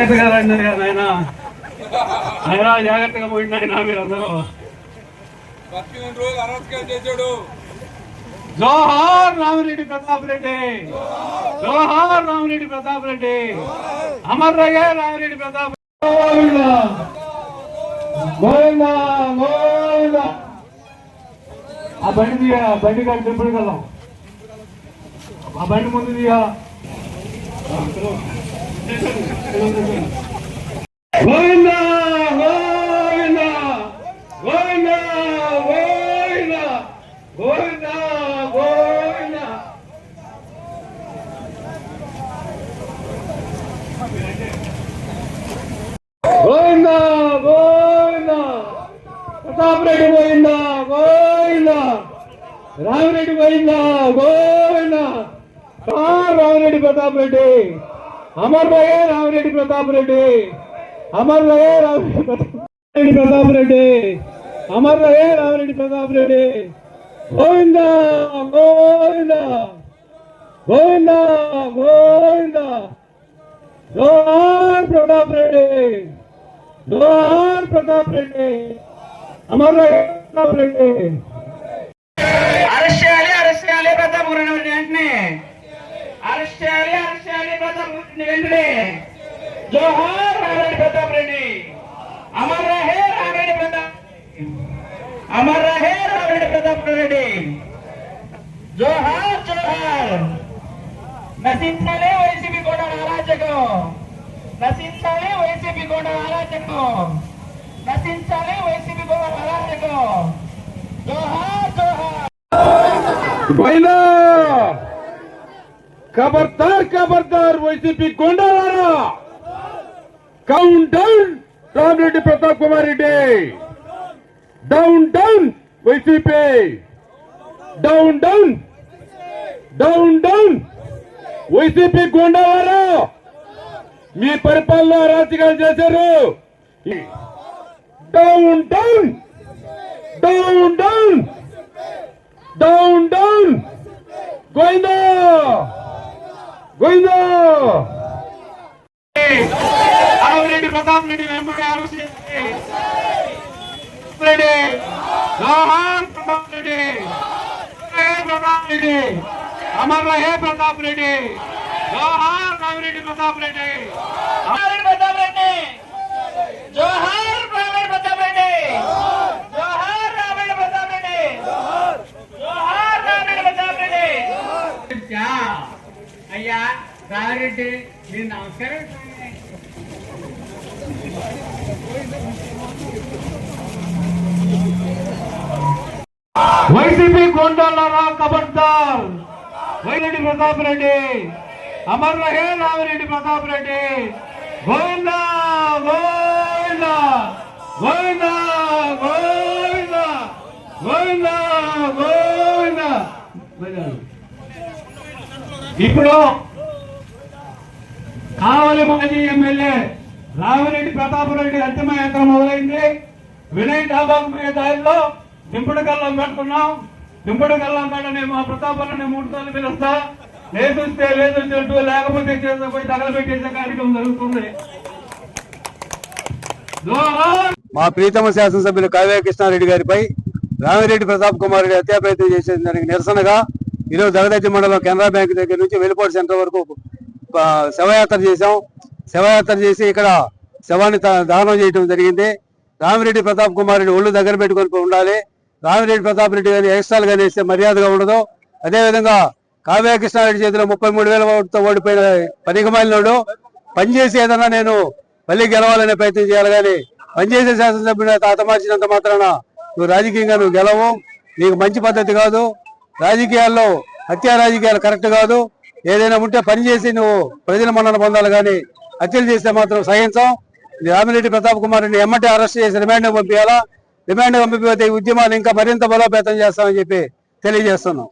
జాగ్రత్తగా రండి ఆయన ఆయన జాగ్రత్తగా పోయింది ఆయన మీరందరూ. జోహార్ రామిరెడ్డి ప్రతాప్ రెడ్డి. జోహార్ రామిరెడ్డి ప్రతాప్ రెడ్డి. అమర్ రగే రామిరెడ్డి ప్రతాప్ గోవింద ఆ బండి తీయ బండి కానీ టెంపుల్కి వెళ్దాం ఆ బండి ముందు తీయ గోవింద గోవింద గోవింద గోవింద గోవింద గోవింద. గోవింద గోవింద. ప్రతాప్ రెడ్డి పోయిందా గోవింద. రామిరెడ్డి పోయిందా గోవిందా. రామిరెడ్డి ప్రతాప్ రెడ్డి అమర్ రామిరెడ్డి ప్రతాప్ రెడ్డి. అమర్ రామిరెడ్డి ప్రతాప్ రెడ్డి. అమర్ రామిరెడ్డి ప్రతాప్ రెడ్డి. గోవింద గోవింద గోవింద గోవింద. జోహార్ ప్రతాప్ రెడ్డి. జోహార్ ప్రతాప్ రెడ్డి. అమర్ ప్రతాప్ రెడ్డి. అరెస్ట్ చేయాలి అరెస్ట్ చేయాలి ప్రతాప్ రెడ్డి వెంటనే. అరెస్ట్ చేయాలి వెంటనే జోహార్ రామిరెడ్డి ప్రతాప్ రెడ్డి అమర్ రహే రామిరెడ్డి ప్రతాప్ అమర్ రహే రామిరెడ్డి ప్రతాప్ రెడ్డి జోహార్ జోహార్. నశించాలి వైసీపీ కూడా అరాచకం నశించాలి వైసీపీ కూడా అరాచకం నశించాలి వైసీపీ కూడా అరాచకం జోహార్ జోహార్. పోయినా ఖబర్దార్ ఖబర్దార్ YCP కొండలారా count down Ramireddy Pratap Kumar Reddy. Down down YCP. Down down down down YCP కొండలారా మీ పరిపాలన అరాచకాలు చేశారు. Down down down down down down Govinda Govinda Avireddy Pratap Reddy వెంబడి అరెస్ట్ చేసి రెడ్డి. జోహార్ ప్రతాప్ రెడ్డి. ప్రతాప్ రెడ్డి. అమర్ రహే ప్రతాప్ రెడ్డి. జోహార్ రామిరెడ్డి ప్రతాప్ రెడ్డి. ప్రతాప్ రెడ్డి. జోహార్ రామిరెడ్డి ప్రతాప్ రెడ్డి. జోహార్ రామిరెడ్డి ప్రతాప్ రెడ్డి. జోహార్ రామిరెడ్డి ప్రతాప్ రెడ్డి. అయ్యా రామిరెడ్డి మీరు నమస్కారం వైసీపీ గోండాలరా కబడ్దార్ వైరెడ్డి ప్రతాప్ రెడ్డి అమర్ రహే రామిరెడ్డి ప్రతాప్ రెడ్డి. గోవింద గోవింద గోవింద గోవింద గోవింద గోవింద. ఇప్పుడు కావలి మాజీ ఎమ్మెల్యే రామిరెడ్డి ప్రతాపరెడ్డి అంతిమయాత్ర మొదలైంది. వినయ్ డాబాకు దారిలో దింపుడు కళ్ళం పెట్టుకున్నాం. దింపుడు కళ్ళం పెట్టని మా ప్రతాపరెడ్డి మూడు సార్లు పిలుస్తా. లేదుస్తే లేదు లేకపోతే చేత పోయి తగలబెట్టేసే కార్యక్రమం జరుగుతుంది. మా ప్రీతమ శాసనసభ్యులు కావ్య కృష్ణారెడ్డి గారిపై రామిరెడ్డి ప్రతాప్ కుమార్ రెడ్డి హత్యా ప్రయత్నం చేసిన దానికి నిరసనగా ఈరోజు దగదత్తి మండలం కెనరా బ్యాంక్ దగ్గర నుంచి వెలుపోటు సెంటర్ వరకు శవయాత్ర చేశాం. శవయాత్ర చేసి ఇక్కడ శవాన్ని దానం చేయడం జరిగింది. రామిరెడ్డి ప్రతాప్ కుమార్ రెడ్డి ఒళ్ళు దగ్గర పెట్టుకొని ఉండాలి. రామిరెడ్డి ప్రతాప్ రెడ్డి గారిని ఎక్స్ట్రాలు కానీ వేస్తే మర్యాదగా ఉండదు. అదేవిధంగా కావ్య కృష్ణారెడ్డి చేతిలో ముప్పై మూడు వేల ఓటుతో ఓడిపోయిన పనికిమాలినోడు పనిచేసి ఏదన్నా నేను మళ్ళీ గెలవాలనే ప్రయత్నం చేయాలి కానీ పనిచేసే శాసనసభ్యుని తాత మార్చినంత మాత్రాన నువ్వు రాజకీయంగా నువ్వు గెలవు. నీకు మంచి పద్ధతి కాదు. రాజకీయాల్లో హత్యా రాజకీయాలు కరెక్ట్ కాదు. ఏదైనా ఉంటే పని చేసి నువ్వు ప్రజల మన్నన పొందాలి కానీ హత్యలు చేస్తే మాత్రం సహించం. రామిరెడ్డి ప్రతాప్ కుమార్ రెడ్డి ఎమ్మటే అరెస్ట్ చేసి రిమాండ్ పంపించాలా? రిమాండ్ పంపిపోతే ఈ ఉద్యమాలు ఇంకా మరింత బలోపేతం చేస్తామని చెప్పి తెలియజేస్తున్నాం.